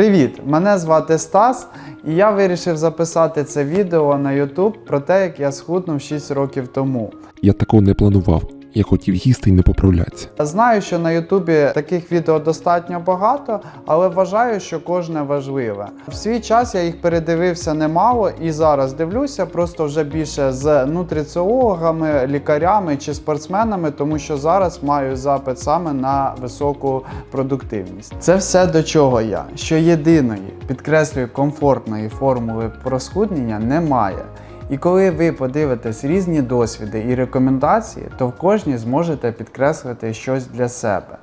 Привіт! Мене звати Стас, і я вирішив записати це відео на YouTube про те, як я схуднув 6 років тому. Я такого не планував. Я хотів їсти і не поправлятися. Знаю, що на Ютубі таких відео достатньо багато, але вважаю, що кожне важливе. В свій час я їх передивився немало і зараз дивлюся просто вже більше з нутриціологами, лікарями чи спортсменами, тому що зараз маю запит саме на високу продуктивність. Це все до чого я, що єдиної, підкреслюю, комфортної формули просхуднення немає. І коли ви подивитесь різні досвіди і рекомендації, то в кожній зможете підкреслити щось для себе.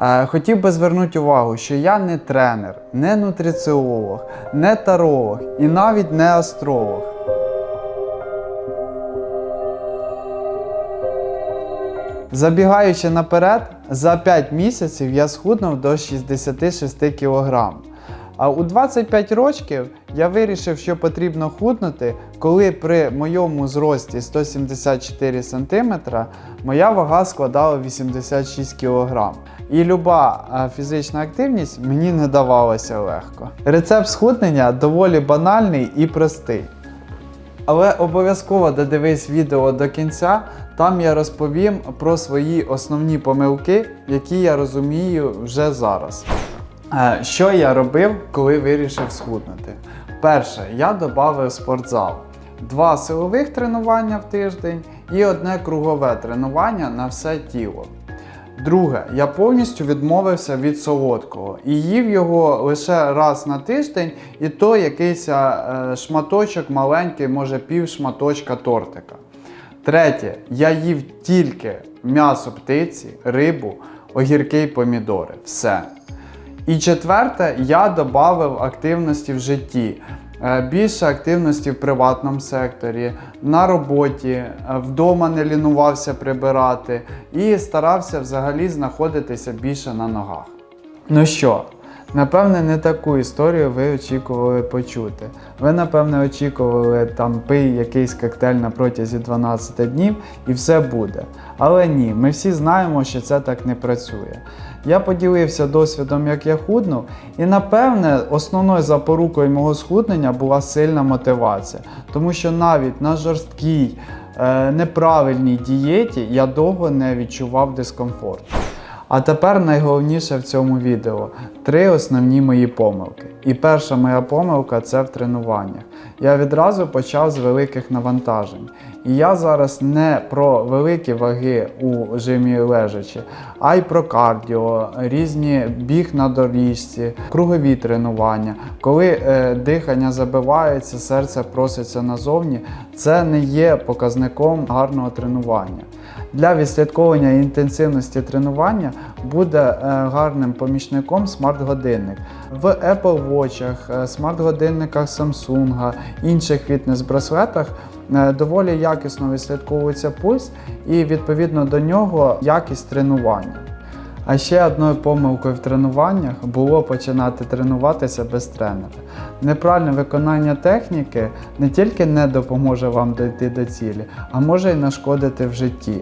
Е, Хотів би звернути увагу, що я не тренер, не нутриціолог, не таролог і навіть не астролог. Забігаючи наперед, за 5 місяців я схуднув до 66 кг. А у 25 років я вирішив, що потрібно худнути, коли при моєму зрості 174 см моя вага складала 86 кг. І люба фізична активність мені не давалася легко. Рецепт схуднення доволі банальний і простий. Але обов'язково додивись відео до кінця, там я розповім про свої основні помилки, які я розумію вже зараз. Е, Що я робив, коли вирішив схуднути? Перше, я додав спортзал. Два силових тренування в тиждень і одне кругове тренування на все тіло. Друге, я повністю відмовився від солодкого і їв його лише раз на тиждень, і то якийсь е, шматочок маленький, може пів шматочка тортика. Третє, я їв тільки м'ясо птиці, рибу, огірки і помідори. Все. І четверте, я додав активності в житті. Е, Більше активності в приватному секторі, на роботі, е, вдома не лінувався прибирати і старався взагалі знаходитися більше на ногах. Ну що, напевне, не таку історію ви очікували почути. Ви, напевне, очікували там пий якийсь коктейль на протязі 12 днів і все буде. Але ні, ми всі знаємо, що це так не працює. Я поділився досвідом, як я худнув, і напевне основною запорукою мого схуднення була сильна мотивація, тому що навіть на жорсткій, е, неправильній дієті я довго не відчував дискомфорту. А тепер найголовніше в цьому відео три основні мої помилки. І перша моя помилка це в тренуваннях. Я відразу почав з великих навантажень. І я зараз не про великі ваги у жимі лежачі, а й про кардіо, різні біг на доріжці, кругові тренування. Коли е, дихання забивається, серце проситься назовні, це не є показником гарного тренування. Для відслідковування інтенсивності тренування буде е, гарним помічником смарт-годинник. В Apple Watch, е, смарт-годинниках Samsung, інших фітнес-браслетах е, доволі якісно відслідковується пульс і відповідно до нього якість тренування. А ще одною помилкою в тренуваннях було починати тренуватися без тренера. Неправильне виконання техніки не тільки не допоможе вам дійти до цілі, а може й нашкодити в житті.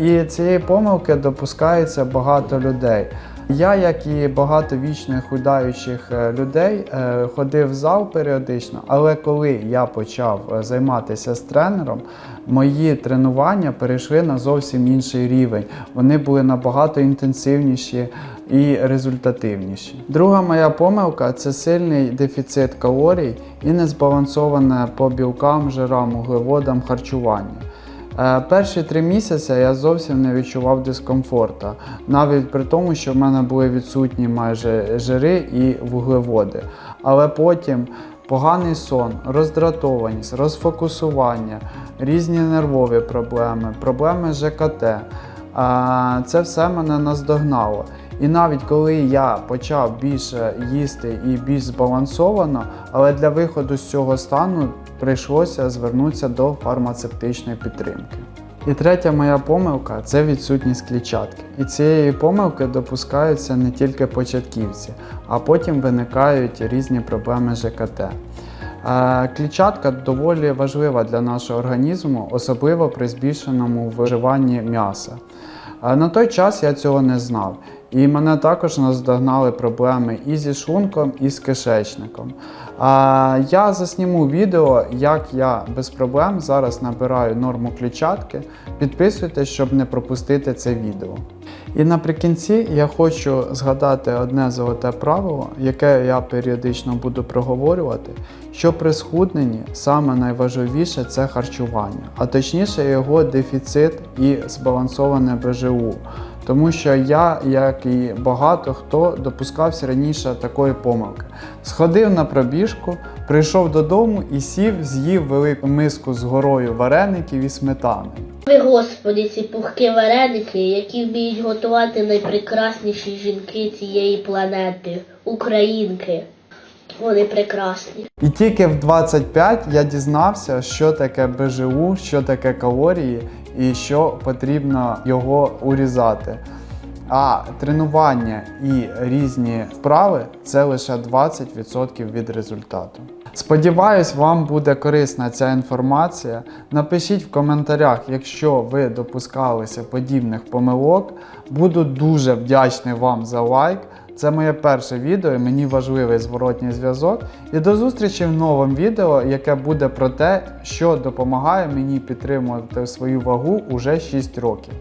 І цієї помилки допускається багато людей. Я, як і багато вічно худаючих е, людей, е, ходив в зал періодично, але коли я почав е, займатися з тренером, мої тренування перейшли на зовсім інший рівень. Вони були набагато інтенсивніші і результативніші. Друга моя помилка це сильний дефіцит калорій і незбалансоване по білкам, жирам, углеводам харчування. Е, Перші три місяці я зовсім не відчував дискомфорту, навіть при тому, що в мене були відсутні майже жири і вуглеводи. Але потім поганий сон, роздратованість, розфокусування, різні нервові проблеми, проблеми з ЖКТ. е, Це все мене наздогнало. І навіть коли я почав більше їсти і більш збалансовано, але для виходу з цього стану прийшлося звернутися до фармацевтичної підтримки. І третя моя помилка це відсутність клітчатки. І цієї помилки допускаються не тільки початківці, а потім виникають різні проблеми з ЖКТ. Е, Клітчатка доволі важлива для нашого організму, особливо при збільшеному вживанні м'яса. Е, На той час я цього не знав. І мене також наздогнали проблеми і зі шлунком, і з кишечником. А я засніму відео, як я без проблем зараз набираю норму клітчатки. Підписуйтесь, щоб не пропустити це відео. І наприкінці я хочу згадати одне золоте правило, яке я періодично буду проговорювати, що при схудненні саме найважливіше це харчування, а точніше його дефіцит і збалансоване БЖУ. Тому що я, як і багато хто, допускався раніше такої помилки. Сходив на пробіжку, прийшов додому і сів, з'їв велику миску з горою вареників і сметани. Ви, Господи, ці пухкі вареники, які вміють готувати найпрекрасніші жінки цієї планети, українки. Вони прекрасні. І тільки в 25 я дізнався, що таке БЖУ, що таке калорії і що потрібно його урізати. А тренування і різні вправи це лише 20% від результату. Сподіваюсь, вам буде корисна ця інформація. Напишіть в коментарях, якщо ви допускалися подібних помилок. Буду дуже вдячний вам за лайк. Це моє перше відео, і мені важливий зворотній зв'язок. І до зустрічі в новому відео, яке буде про те, що допомагає мені підтримувати свою вагу уже 6 років.